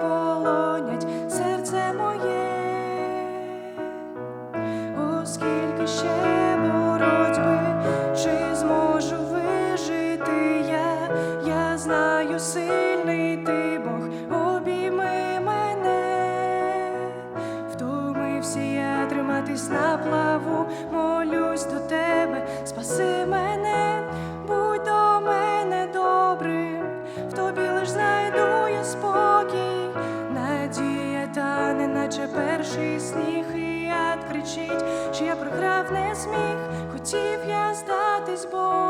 полонять серце моє, оскільки ще боротьби, чи зможу вижити я, я знаю, сильний ти Бог, обійми мене, втомився я триматись на плаву, молюсь до тебе, спаси мене, та перший сніг, і кричить, що я програв, не сміх, хотів я здатись Бог,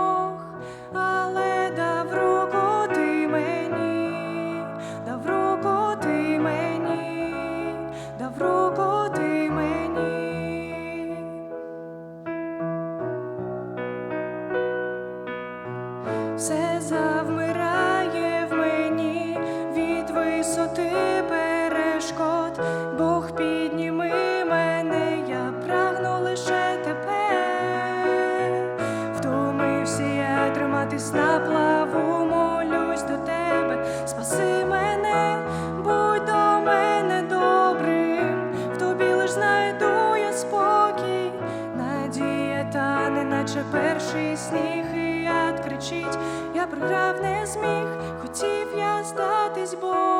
я триматись на плаву, молюсь до тебе, спаси мене, будь до мене добрим, в тобі лиш знайду я спокій, надія та неначе перший сніг, кричить, я програв, не зміг, хотів я здатись Бог,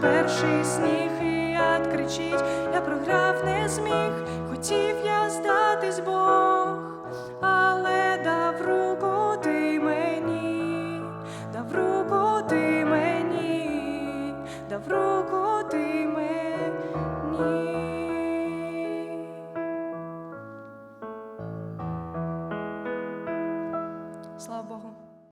перший сніг, і яд кричить, я програв, не зміг, хотів я здатись Бог,